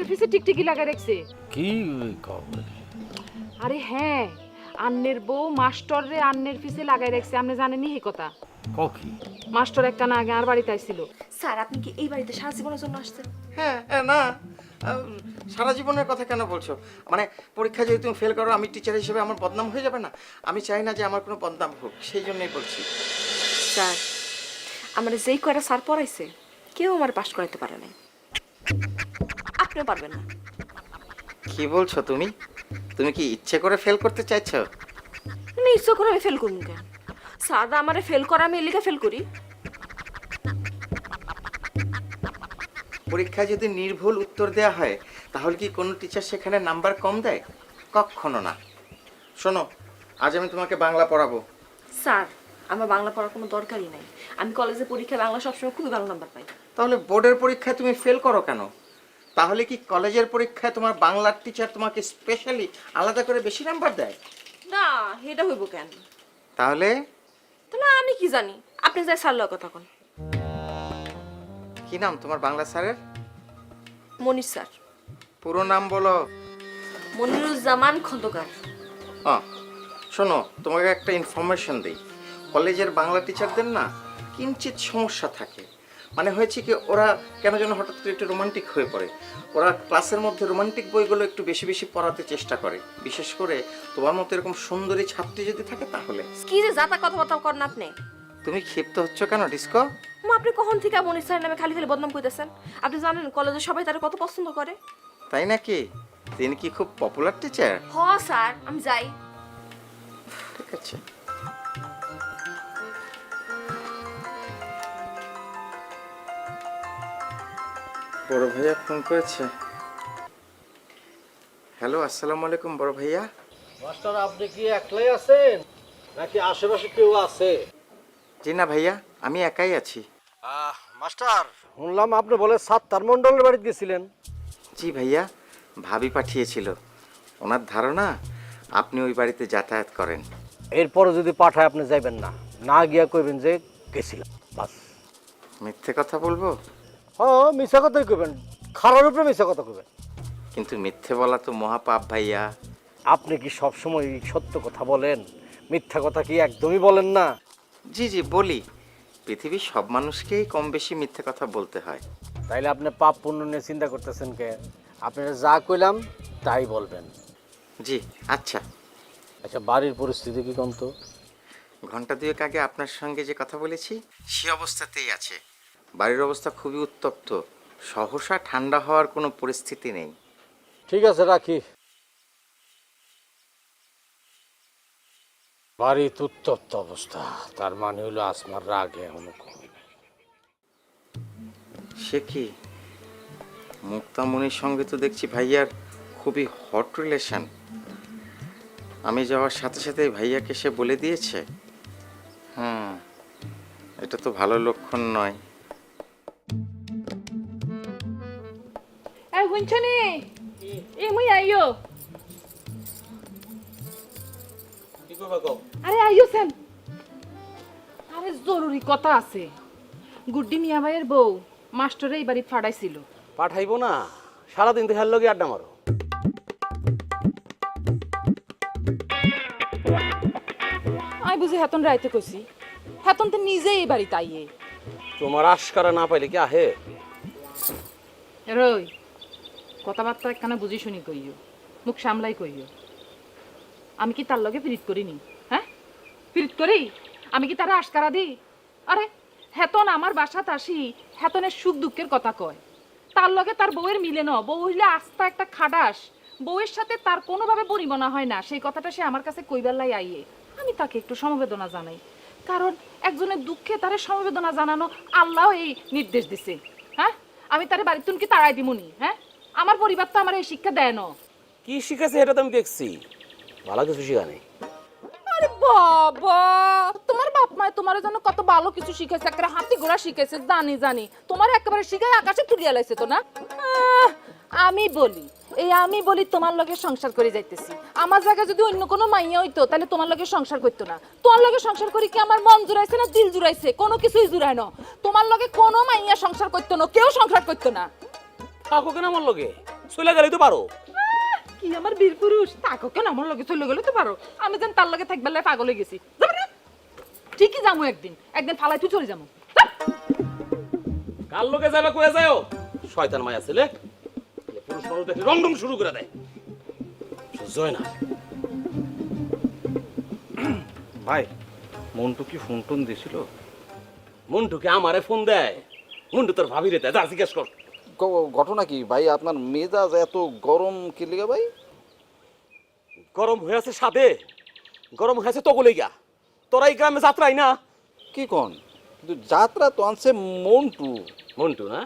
আন্নের ফিসে টিকটিকি লাগা রাখছে। কি আরে হ্যাঁ আন্নের বউ মাস্টার রে আন্নের ফিসে লাগাই রাখছে আপনি জানেনই এই কথা। কি মাস্টার একটা না আগে আর বাড়িতে আইছিল। স্যার আপনি কি এই বাড়িতে সারা জীবনের জন্য আসছেন? হ্যাঁ হ্যাঁ, না। আহ, সারা জীবনের কথা কেন বলছো? মানে পরীক্ষা যদি তুমি ফেল করো আমি টিচার হিসেবে আমার বদনাম হয়ে যাবে না? আমি চাই না যে আমার কোনো বদনাম হোক সেই জন্যই বলছি। স্যার আমার যেই কয়টা স্যার পড়াইছে কেউ আমার পাশ করাইতে পারে নাই। আপনিও পারবেন না। কি বলছো তুমি? তুমি কি ইচ্ছে করে ফেল করতে চাইছো? আমি ইচ্ছা করে আমি ফেল করুন কেন? স্যার আমারে ফেল করা আমি এলিকা ফেল করি। পরীক্ষায় যদি নির্ভুল উত্তর দেওয়া হয় তাহলে কি কোনো টিচার সেখানে নাম্বার কম দেয়? কখনো না। শোনো আজ আমি তোমাকে বাংলা পড়াবো। স্যার আমার বাংলা পড়ার কোনো দরকারই নাই। আমি কলেজে পরীক্ষায় বাংলা সবসময় খুবই ভালো নাম্বার পাই। তাহলে বোর্ডের পরীক্ষায় তুমি ফেল করো কেন? তাহলে কি কলেজের পরীক্ষায় তোমার বাংলার টিচার তোমাকে স্পেশালি আলাদা করে বেশি নাম্বার দেয়? না এটা হইব কেন? তাহলে? তাহলে আমি কি জানি? আপনি যাই স্যার কথা কোন। কি নাম তোমার বাংলা স্যারের? মনির স্যার। পুরো নাম বলো। মনিরুজ্জামান খন্দকার। হ্যাঁ শোনো তোমাকে একটা ইনফরমেশন দিই। কলেজের বাংলা টিচারদের না কিঞ্চিত সমস্যা থাকে। মানে হয়েছে কি ওরা কেন যেন হঠাৎ করে একটু রোমান্টিক হয়ে পড়ে। ওরা ক্লাসের মধ্যে রোমান্টিক বইগুলো একটু বেশি বেশি পড়াতে চেষ্টা করে। বিশেষ করে তোমার মতো এরকম সুন্দরী ছাত্রী যদি থাকে তাহলে। কি যে যাতা কথাবার্তা করেন আপনি? তুমি ক্ষিপ্ত হচ্ছ কেন ডিস্কো? মা আপনি কখন থেকে মনির স্যার নামে খালি খালি বদনাম করতেছেন? আপনি জানেন কলেজে সবাই তারা কত পছন্দ করে। তাই নাকি? তিনি কি খুব পপুলার টিচার হ স্যার আমি যাই। ঠিক আছে। বড় ভাইয়া ফোন করেছে। হ্যালো আসসালামু আলাইকুম বড় ভাইয়া। মাস্টার আপনি কি একলাই আছেন? নাকি আশেপাশে কেউ আছে? জি না ভাইয়া আমি একাই আছি। মাস্টার। শুনলাম আপনি বলে সাত্তার মন্ডলের বাড়িতে গেছিলেন। জি ভাইয়া ভাবি পাঠিয়েছিল। ওনার ধারণা আপনি ওই বাড়িতে যাতায়াত করেন। এরপরে যদি পাঠায় আপনি যাইবেন না। না গিয়া কইবেন যে গেছিলাম বাস। মিথ্যে কথা বলব? হ্যাঁ মিশা কথাই কইবেন। খারাপ উপরে মিশা কথা কইবেন। কিন্তু মিথ্যে বলা তো মহাপাপ ভাইয়া। আপনি কি সবসময় সত্য কথা বলেন? মিথ্যা কথা কি একদমই বলেন না? জি জি বলি। পৃথিবীর সব মানুষকেই কম বেশি মিথ্যে কথা বলতে হয়। তাইলে আপনি পাপ পুণ্য নিয়ে চিন্তা করতেছেন কে? আপনারা যা কইলাম তাই বলবেন। জি আচ্ছা। আচ্ছা বাড়ির পরিস্থিতি কি কম তো? ঘণ্টা দুয়েক আগে আপনার সঙ্গে যে কথা বলেছি সে অবস্থাতেই আছে। বাড়ির অবস্থা খুবই উত্তপ্ত। সহসা ঠান্ডা হওয়ার কোনো পরিস্থিতি নেই। ঠিক আছে রাখি। বাড়ির উত্তপ্ত অবস্থা। তার মানে হলো আসমার রাগ এখনও কমে নাই। সে কি? মুক্তামণির সঙ্গে তো দেখছি ভাইয়ার খুবই হট রিলেশন আমি যাওয়ার সাথে সাথে ভাইয়াকে সে বলে দিয়েছে। হুম এটা তো ভালো লক্ষণ নয়। এই হুনছনি এ মুই আইও আরে আইও সেন আরে জরুরি কথা আছে গুড্ডি মিয়া ভাইয়ের বউ মাস্টারে এই বাড়ি ফাড়াইছিল পাঠাইবো না সারাদিন তো হেল লগে আড্ডা মারো আমি বুঝি হেতন রাইতে কইছি হেতন তো নিজেই এই বাড়িতে আইয়ে তোমার আশকারা না পাইলে কি আহে রই কথাবার্তা একখানা বুঝি শুনি কইও, মুখ সামলাই কইও। আমি কি তার লগে পিরিত করিনি হ্যাঁ? পিরিত করি? আমি কি তারা আশকারা দিই আরে, হেতন আমার বাসাত আসি, হেতনের সুখ দুঃখের কথা কয়। তার লগে তার বউয়ের মিলে ন বউ হইলে আস্তা একটা খাডাস। বউয়ের সাথে তার কোনোভাবে পরিমনা হয় না, সেই কথাটা সে আমার কাছে কইবেলাই আইয়ে। আমি তাকে একটু সমবেদনা জানাই, কারণ একজনের দুঃখে তারে সমবেদনা জানানো আল্লাহ এই নির্দেশ দিছে হ্যাঁ? আমি তারে বাড়ির তুন কি তাড়াই দিমুনি হ্যাঁ? আমার পরিবার তো আমার এই শিক্ষা দেয় না। কি শিখেছে এটা তো আমি দেখছি। ভালো কিছু শিখা নেই। আরে বাবা তোমার বাপ মায় তোমার জন্য কত ভালো কিছু শিখেছে একটা হাতি ঘোড়া শিখেছে জানি জানি। তোমার একেবারে শিখাই আকাশে তুলিয়া লাইছে তো না? আমি বলি এই আমি বলি তোমার লগে সংসার করে যাইতেছি। আমার জায়গা যদি অন্য কোনো মাইয়া হইতো তাহলে তোমার লগে সংসার করতো না। তোমার লগে সংসার করি কি আমার মন জুড়াইছে না দিল জুড়াইছে? কোনো কিছুই জুড়ায় না। তোমার লগে কোনো মাইয়া সংসার করতো না কেউ সংসার করতো না। থাকো কেন আমার লগে? চলে গেলেই তো পারো। কি আমার বীর পুরুষ? তাকে কেন আমার লগে চলে গেলে তো পারো। আমি যেন তার লগে থাকবে লাই পাগল হয়ে গেছি। ঠিকই যাব একদিন। একদিন ফালাই তুই চলে যাব। কার লোকে যাবে কয়ে যাও শয়তান মায়া ছেলে। পুরুষ মানুষ দেখে রংডং শুরু করে দেয়? হয় না। ভাই মন্টু কি ফোন টোন দিছিল মন্টুকে আমারে ফোন দেয়। মন্টু তোর ভাবি রে দেয়। যা জিজ্ঞেস কর। ঘটনা কি? ভাই আপনার মেজাজ এত গরম কি লিগা ভাই? গরম হয়ে আছে সাদে গরম হয়ে আছে তগলে গিয়া তোরা এই গ্রামে যাত্রাই না? কি কন? কিন্তু যাত্রা তো আনছে মন্টু। মন্টু না?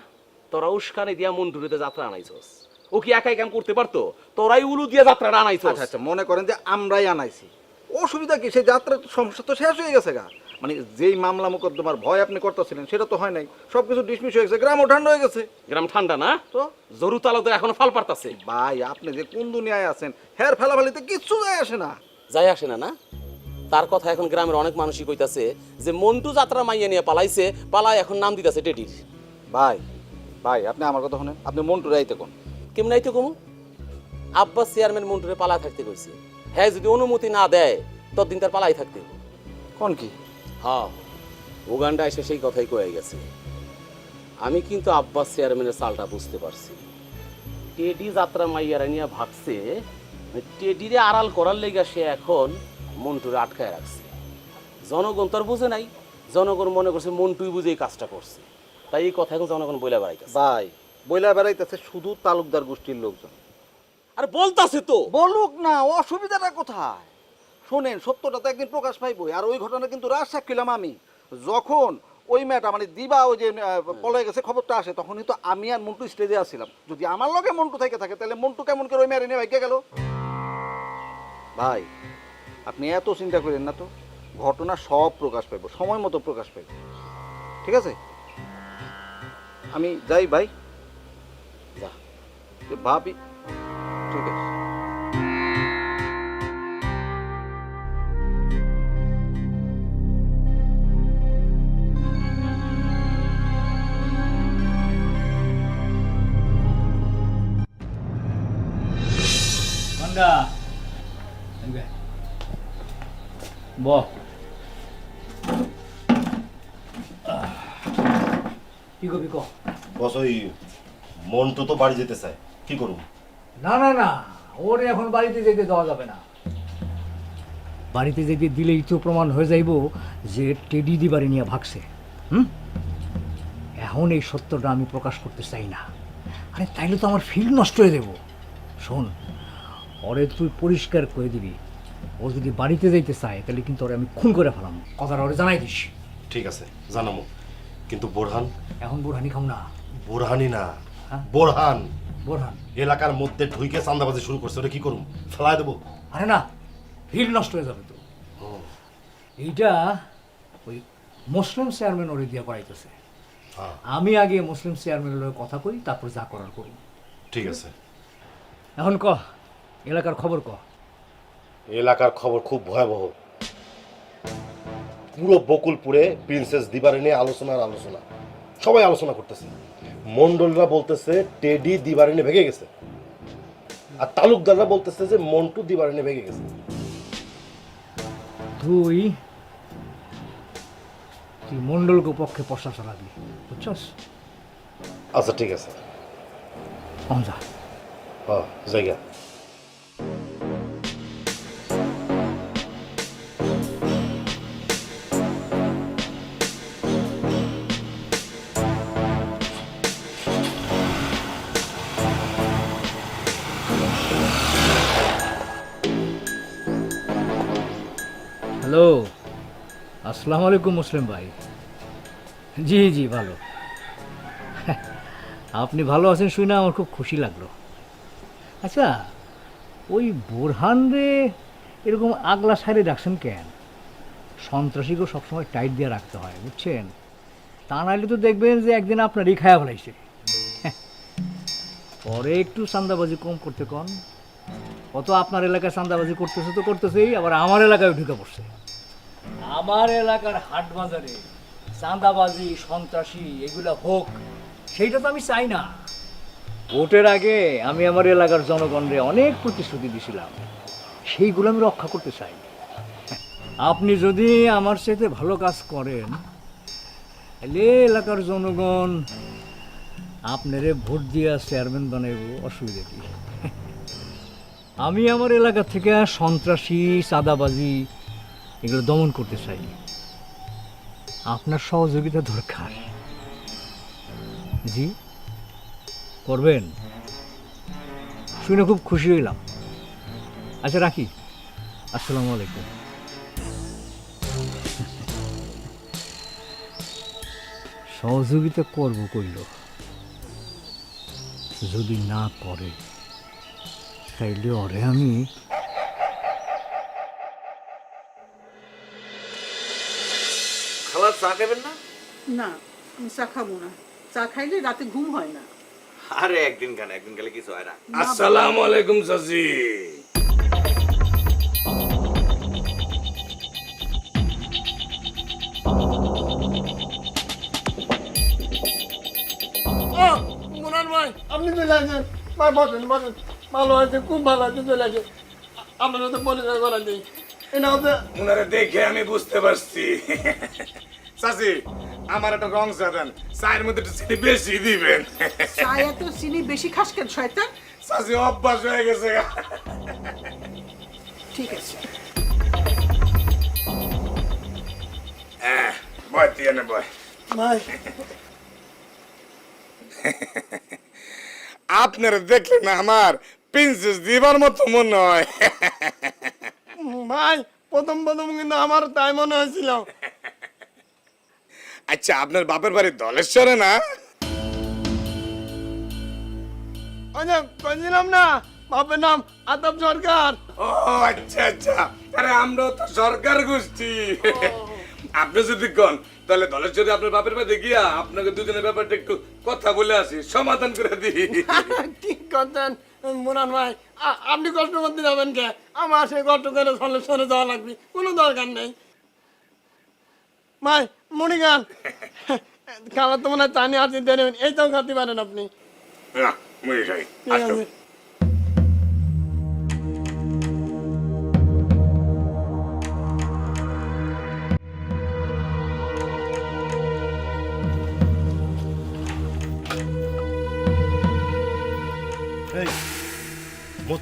তোরা উস্কানি দিয়া মন্টুরিতে যাত্রা আনাইছস। ও কি একাই কাম করতে পারতো? তোরাই উলু দিয়া যাত্রাটা আনাইছস। আচ্ছা আচ্ছা মনে করেন যে আমরাই আনাইছি। অসুবিধা কি? সেই যাত্রার সমস্যা তো শেষ হয়ে গেছে গা। মানে যেই মামলা মোকদ্দমার ভয় আপনি করতেছিলেন সেটা তো হয় নাই। সব কিছু ডিসমিস হয়ে গেছে গ্রামও ঠান্ডা হয়ে গেছে। গ্রাম ঠান্ডা না? তো? জরু তালা তো এখনও ফাল পারতাছে। ভাই আপনি যে কোন দুনিয়ায় আছেন হের ফেলাফালিতে কিচ্ছু যায় আসে না। যাই আসে না না? তার কথা এখন গ্রামের অনেক মানুষই কইতাছে যে মন্টু যাত্রা মাইয়া নিয়ে পালাইছে পালায় এখন নাম দিতেছে টেডির। ভাই ভাই আপনি আমার কথা শুনেন আপনি মন্টু রাইতে কোন? কেমন আইতে কমু? আব্বাস চেয়ারম্যান মন্টুরে পালা থাকতে কইছে। হ্যাঁ যদি অনুমতি না দেয় ততদিন তার পালাই থাকতে কোন কি? হ্যাঁ উগান্ডা এসে সেই কথাই কয়ে গেছে। আমি কিন্তু আব্বাস চেয়ারম্যানের চালটা বুঝতে পারছি। টেডি যাত্রা মাইয়ারা নিয়ে ভাবছে টেডিরে আড়াল করার লেগে সে এখন মন্টুরে আটকায় রাখছে। জনগণ তো আর বুঝে নাই জনগণ মনে করছে মন্টুই বুঝে এই কাজটা করছে। তাই এই কথা এখন জনগণ বইলা বেড়াইতেছে। ভাই বইলা বেড়াইতেছে শুধু তালুকদার গোষ্ঠীর লোকজন। আর বলতাছে তো! বলুক না অসুবিধাটা কোথায়? শোনেন সত্যটা তো একদিন প্রকাশ পাইবই। আর ওই ঘটনা কিন্তু রাজ সাক্ষীলাম আমি। যখন ওই মেয়েটা মানে দিবা ওই যে পলে গেছে খবরটা আসে তখনই তো আমি আর মন্টু স্টেজে আসছিলাম যদি আমার লগে মন্টু থেকে থাকে তাহলে মন্টু কেমন করে ওই মেয়ের নিয়ে ভাইকে গেল? ভাই আপনি এত চিন্তা করেন না তো। ঘটনা সব প্রকাশ পাইব সময় মতো প্রকাশ পাইব। ঠিক আছে? আমি যাই ভাই। যা। ভাবি। ঠিক আছে। গন্ডা ব। কি করবি ক বস ওই মন্টু তো বাড়ি যেতে চায়। কি করুম? না না না। ওর এখন বাড়িতে যেতে দেওয়া যাবে না। বাড়িতে যেতে দিলেই তো প্রমাণ হয়ে যাইব যে টেডি দি বাড়ি নিয়ে ভাগছে। হুম? এখন এই সত্যটা আমি প্রকাশ করতে চাই না। আরে তাইলে তো আমার ফিল নষ্ট হয়ে দেব শোন ওরে তুই পরিষ্কার করে দিবি। ও যদি বাড়িতে যাইতে চায় তাহলে কিন্তু ওরে আমি খুন করে ফেলাম। কথাটা ওরে জানাই দিস। ঠিক আছে জানামো। কিন্তু বোরহান? এখন বোরহানি খাম না। বোরহানি না। হ্যাঁ? বোরহান। বোরহান। এলাকার মধ্যে ঢুকে চান্দাবাজি শুরু করছে ওটা কি করুম? ফেলায় দেবো? আরে না ভিড় নষ্ট হয়ে যাবে তো। এইটা ওই মুসলিম চেয়ারম্যান ওরে দিয়ে করাইতেছে। হ্যাঁ। আমি আগে মুসলিম চেয়ারম্যানের লগে কথা কই তারপর যা করার করি। ঠিক আছে। এখন ক এলাকার খবর ক। এলাকার খবর খুব ভয়াবহ। পুরো বকুলপুরে প্রিন্সেস দিবারে নিয়ে আলোচনার আলোচনা। সবাই আলোচনা করতেছে। মন্ডলরা বলতেছে টেডি দিবারিনে ভেঙে গেছে। আর তালুকদাররা বলতেছে যে মন্টু দিবারিনে ভেঙে গেছে। তুই তুই মন্ডলকে পক্ষে পশা চালাবি বুঝছস? আচ্ছা ঠিক আছে। যা হ্যাঁ জায়গা হ্যালো। আসসালামু আলাইকুম মুসলিম ভাই। জি জি, ভালো। আপনি ভালো আছেন শুনে আমার খুব খুশি লাগল। আচ্ছা ওই বোরহান রে এরকম আগলা সাইডে রাখছেন কেন? সন্ত্রাসীকেও সবসময় টাইট দিয়ে রাখতে হয়, বুঝছেন? তা নাহলে তো দেখবেন যে একদিন আপনারই খায়া ফেলাইছে। পরে একটু চান্দাবাজি কম করতে কন। কত আপনার এলাকায় চান্দাবাজি করতেছে তো করতেছেই আবার আমার এলাকায় ঢুকে পড়ছে। আমার এলাকার হাট বাজারে চাঁদাবাজি সন্ত্রাসী এগুলো হোক সেইটা তো আমি চাই না। ভোটের আগে আমি আমার এলাকার জনগণরে অনেক প্রতিশ্রুতি দিছিলাম সেইগুলো আমি রক্ষা করতে চাই। আপনি যদি আমার সাথে ভালো কাজ করেন তাহলে এলাকার জনগণ আপনারে ভোট দিয়ে চেয়ারম্যান বানাইব অসুবিধা কি? আমি আমার এলাকা থেকে সন্ত্রাসী, চাঁদাবাজি এগুলো দমন করতে চাই আপনার সহযোগিতা দরকার। জি, করবেন। শুনে খুব খুশি হইলাম। আচ্ছা রাখি। আসসালামু আলাইকুম। সহযোগিতা করব কইল। যদি না করে তাইলে ওরে আমি খালা চা খাবেন না? না আমি চা খাব না। চা খাইলে রাতে ঘুম হয় না। আরে একদিন কেন একদিন গেলে কিছু হয় না। আসসালামু আলাইকুম চাচি। মুরান ভাই আপনি চলে আসেন ভাই বসেন বসেন। ভালো আছে খুব ভালো আছে চলে আসেন আপনার তো পরিচয় করা নেই। এটা হচ্ছে দেখে আমি বুঝতে পারছি। চাচি আমার একটা রং চা দেন। চায়ের মধ্যে একটু চিনি বেশি দিবেন। চা এত চিনি বেশি খাস কেন শয়তান? চাচি অভ্যাস হয়ে গেছে। ঠিক আছে। হ্যাঁ বয় তুই এনে বয়। ভাই। আপনারা দেখলে না আমার প্রিন্সেস দিবার মতো মনে হয় ভাই প্রথম প্রথম কিন্তু আমার তাই মনে হয়েছিল। আচ্ছা আপনার বাপের বাড়ি দলেশ্বরে না? ওই যে কইছিলাম না বাপের নাম আতাব সরকার। ও আচ্ছা আচ্ছা। আরে আমরাও তো সরকার গোষ্ঠী। আপনি যদি কন তাহলে দলেশ্বরে আপনার বাপের বাড়ি গিয়া আপনাকে দুজনের ব্যাপারটা একটু কথা বলে আসি সমাধান করে দিই। ঠিক করতেন মুরান ভাই আপনি কষ্ট করতে যাবেন কে? আমার সেই কষ্ট করে সলে সরে যাওয়া লাগবে কোনো দরকার নেই। ভাই মণিগান খাবার তো মনে হয় চানি আসতে দেবেন এইটাও খাতে পারেন আপনি। ঠিক আছে।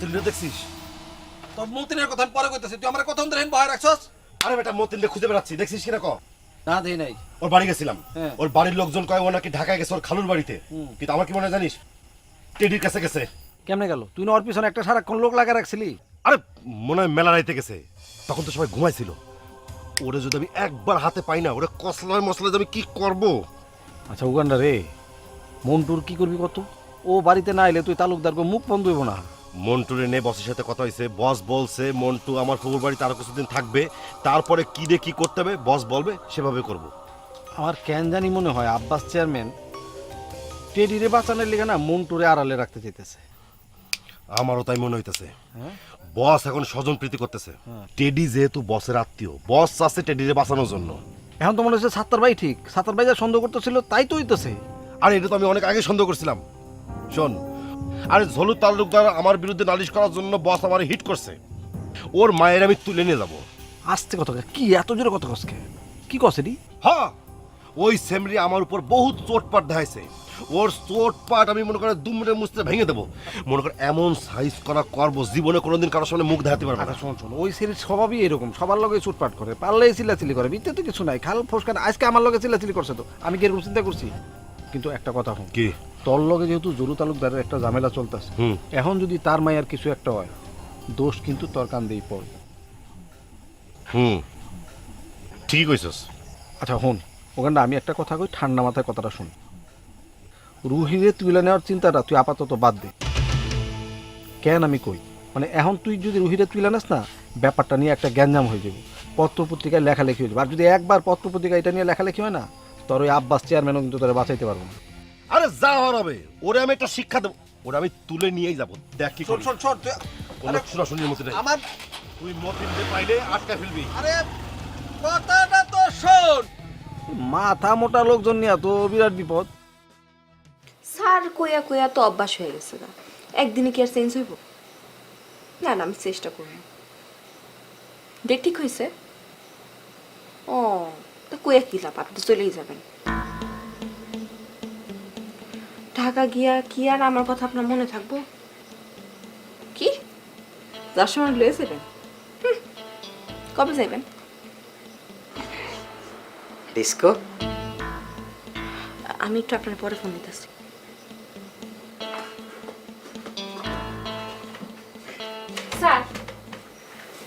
মতিনরে দেখছিস? তোর মন্ত্রীর কথা আমি পরে কইতেছি তুই আমার কথা ধরেন বহায় রাখছস? আরে বেটা মতিনরে খুঁজে বেড়াচ্ছি দেখছিস কিনা ক? না দেই নাই। ওর বাড়ি গেছিলাম। হ্যাঁ। ওর বাড়ির লোকজন কয় ও নাকি ঢাকায় গেছে ওর খালুর বাড়িতে। কিন্তু আমার কি মনে জানিস টেডির কাছে গেছে। কেমনে গেল? তুই না ওর পিছনে একটা সারাক্ষণ লোক লাগা রাখছিলি? আরে মনে হয় মেলা রাইতে গেছে। তখন তো সবাই ঘুমাইছিল। ওরে যদি আমি একবার হাতে পাই না ওরে কসলায় মশলায় আমি কি করব? আচ্ছা উগান্ডা রে মন্টুর কি করবি কত? ও বাড়িতে না এলে তুই তালুকদার মুখ বন্ধ হইব না। মন্টুরে নে বসের সাথে কথা হয়েছে বস বলছে মন্টু আমার ফুবুর বাড়িতে আরও কিছুদিন থাকবে তারপরে কি রে কি করতে হবে বস বলবে সেভাবে করব। আমার কেন জানি মনে হয় আব্বাস চেয়ারম্যান টেডিরে বাঁচানোর লেগে না মন্টুরে আড়ালে রাখতে চাইতেছে। আমারও তাই মনে হইতেছে। বস এখন স্বজন প্রীতি করতেছে। টেডি যেহেতু বসের আত্মীয় বস আছে টেডিরে বাঁচানোর জন্য। এখন তো মনে হচ্ছে সাত্তার ভাই ঠিক সাত্তার ভাই যা সন্দেহ করতেছিল তাই তো হইতেছে। আর এটা তো আমি অনেক আগে সন্দেহ করছিলাম। শোন আরে ঝলু তালুকদার আমার বিরুদ্ধে নালিশ করার জন্য বস আমার হিট করছে। ওর মায়ের আমি তুলে নিয়ে যাব। আসতে কথা কি এত জোরে কথা কসকে কি? কসে রি হ্যাঁ ওই সেমরি আমার উপর বহুত চোটপাট দেখাইছে। ওর চোটপাট আমি মনে করে দুমড়ে মুছতে ভেঙে দেবো। মনে করে এমন সাইজ করা করব জীবনে কোনোদিন কারোর সামনে মুখ দেখাতে পারবে না। আচ্ছা শোন শোন ওই সিরিজ স্বভাবই এরকম। সবার লগে চুটপাট করে। পারলে চিল্লাচিলি করে। বিতে তো কিছু নাই। খাল ফোসকান আজকে আমার লগে চিল্লাচিলি করছে তো। আমি কি এরকম চিন্তা করছি? কিন্তু একটা কথা হন কি? তোর লগে যেহেতু জরু তালুকদারের একটা ঝামেলা চলতেছে হুম। এখন যদি তার মায়ের কিছু একটা হয় দোষ কিন্তু তোর কান্দেই পড়ে হুম। ঠিক কইছস। আচ্ছা হন ওখানটা আমি একটা কথা কই ঠান্ডা মাথায় কথাটা শুন। রুহিরে তুলে নেওয়ার চিন্তাটা তুই আপাতত বাদ দে। কেন আমি কই? মানে এখন তুই যদি রুহিরে তুলে নেস না ব্যাপারটা নিয়ে একটা গ্যাঞ্জাম হয়ে যাবে। পত্র পত্রিকায় লেখালেখি হয়ে যাবে। আর যদি একবার পত্র পত্রিকায় এটা নিয়ে লেখালেখি হয় না তোর ওই আব্বাস চেয়ারম্যানও কিন্তু তোরা বাঁচাইতে পারব না। আরে যা হওয়ার হবে। ওরে আমি একটা শিক্ষা দেবো। ওরা আমি তুলে নিয়েই যাব। দেখ কি শোন করি। শোন শোন তুই মতো আমার তুই মতিনকে পাইলে আটকা ফেলবি। আরে কথাটা তো শোন। মাথা মোটা লোকজন নিয়ে তো বিরাট বিপদ। স্যার কইয়া কইয়া তো অভ্যাস হয়ে গেছে না একদিনে কি আর চেঞ্জ হইব? না না আমি চেষ্টা করব। ডেট ঠিক হয়েছে? ও। তা কইয়া কি লাভ? আপনি তো চলেই যাবেন। ঢাকা গিয়া কি আর আমার কথা আপনার মনে থাকব? কি? যার সময় লয়ে যাবেন? হুম, কবে যাইবেন? ডিস্কো। আমি একটু আপনার পরে ফোন দিতেছি। স্যার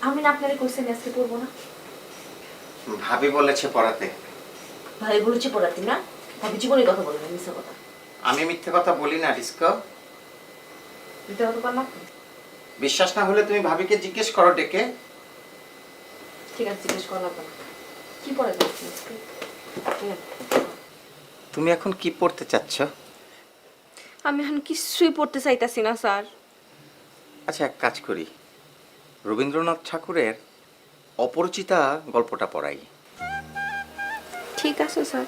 আমি না আপনার কোশ্চেন আজকে পড়ব না। ভাবি বলেছে পড়াতে। ভাই বলেছি পড়াতে না? ভাবি জীবনে কথা বলবেন মিশা কথা। আমি মিথ্যে কথা বলি না ডিস্কো হতে পার না। বিশ্বাস না হলে তুমি ভাবিকে জিজ্ঞেস করো ডেকে। ঠিক আছে জিজ্ঞেস করা লাগবে না। কি পড়া যাচ্ছে ঠিক আছে। তুমি এখন কি পড়তে চাচ্ছ? আমি এখন কিছুই পড়তে চাইতাছি না স্যার। আচ্ছা এক কাজ করি। রবীন্দ্রনাথ ঠাকুরের অপরিচিতা গল্পটা পড়াই। ঠিক আছে স্যার।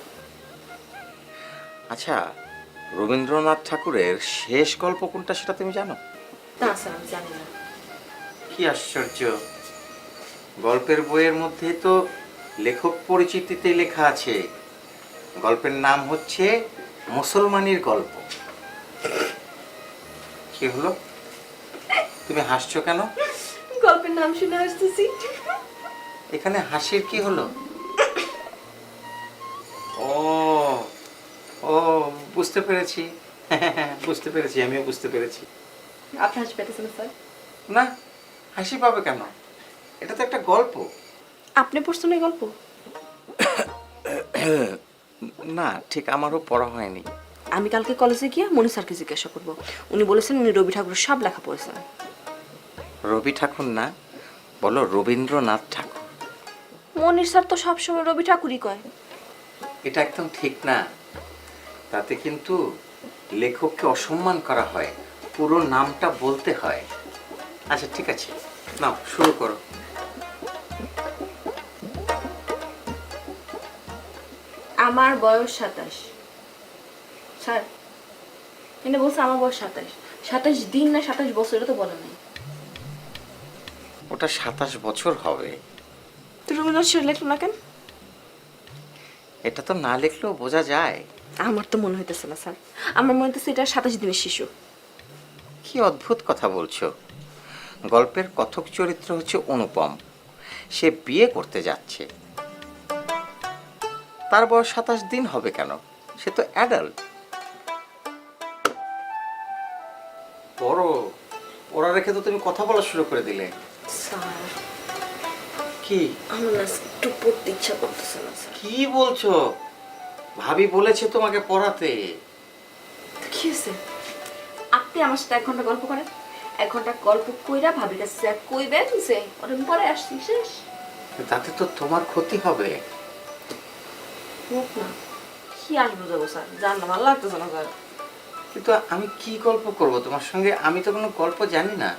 আচ্ছা রবীন্দ্রনাথ ঠাকুরের শেষ গল্প কোনটা সেটা তুমি জানো? না স্যার আমি জানি না। কি আশ্চর্য। গল্পের বইয়ের মধ্যে তো লেখক পরিচিতিতে লেখা আছে। গল্পের নাম হচ্ছে মুসলমানির গল্প। কি হলো? তুমি হাসছো কেন? গল্পের নাম শুনে আসতেছি এখানে হাসির কি হলো? ও ও বুঝতে পেরেছি। বুঝতে পেরেছি আমিও বুঝতে পেরেছি। আপনি হাসি পেতেছেন স্যার? না হাসি পাবে কেন? এটা তো একটা গল্প। আপনি পড়ছেন এই গল্প? না ঠিক আমারও পড়া হয়নি। আমি কালকে কলেজে গিয়ে মনি স্যারকে জিজ্ঞাসা করব। উনি বলেছেন উনি রবি ঠাকুরের সব লেখা পড়েছেন। রবি ঠাকুর না বলো রবীন্দ্রনাথ ঠাকুর। মনির স্যার তো সবসময় রবি ঠাকুরই কয়। এটা একদম ঠিক না। তাতে কিন্তু লেখককে অসম্মান করা হয় পুরো নামটা বলতে হয়। আচ্ছা ঠিক আছে। নাও শুরু করো। আমার বয়স সাতাশ। স্যার এটা বলছে আমার বয়স সাতাশ। সাতাশ দিন না সাতাশ বছর এটা তো বলে নাই। ওটা সাতাশ বছর হবে। তো রবীন্দ্রনাথ সেটা লেখলো না কেন? এটা তো না লিখলেও বোঝা যায়। আমার তো মনে হইতেছে না স্যার। আমার মনে হইতেছে এটা সাতাশ দিনের শিশু। কি অদ্ভুত কথা বলছো। গল্পের কথক চরিত্র হচ্ছে অনুপম। সে বিয়ে করতে যাচ্ছে। তার বয়স সাতাশ দিন হবে কেন? সে তো অ্যাডাল্ট। বড় ওরা রেখে তো তুমি কথা বলা শুরু করে দিলে। স্যার কি? আমার না একটু পড়তে ইচ্ছা করতেছে না স্যার। কি বলছো? ভাবি বলেছে তোমাকে পড়াতে। কি হয়েছে? আপনি আমার সাথে এক ঘণ্টা গল্প করেন। এক ঘণ্টা গল্প কইরা ভাবির কাছে যা কইবেন যে ওটা আমি পরে আসছি শেষ। তাতে তো তোমার ক্ষতি হবে। হোক না কি আসব যাব স্যার? জান না ভালো লাগতেছে না স্যার। কিন্তু আমি কি গল্প করব? তোমার সঙ্গে আমি তো কোনো গল্প জানি না।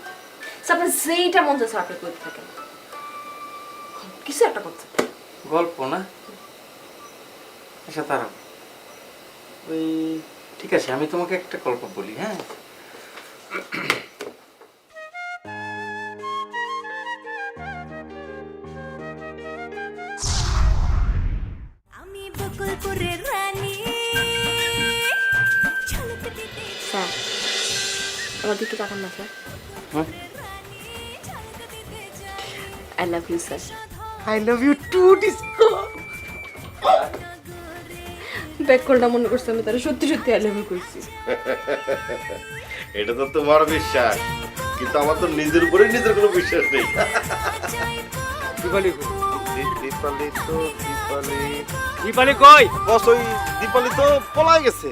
স্যার আপনার যেইটা মন চাচ্ছে আপনি কইতে থাকেন। কিছু একটা করতে গল্প না? আচ্ছা দাঁড়াও। ওই ঠিক আছে আমি তোমাকে একটা গল্প বলি হ্যাঁ? আমি বকুলপুরের রানী। স্যার আমার দিকে তাকান না sir. I love you sir I love you too disco back কলটা মনে করছে আমি তারা সত্যি সত্যি আই লাভ ইউ কইছি এটা তো তোমার বিশ্বাস কিন্তু আমার তো নিজের উপরে নিজের কোনো বিশ্বাস নেই। দীপালি দীপালি তো দীপালি। দীপালি কই? বস ওই দীপালি তো পলাই গেছে।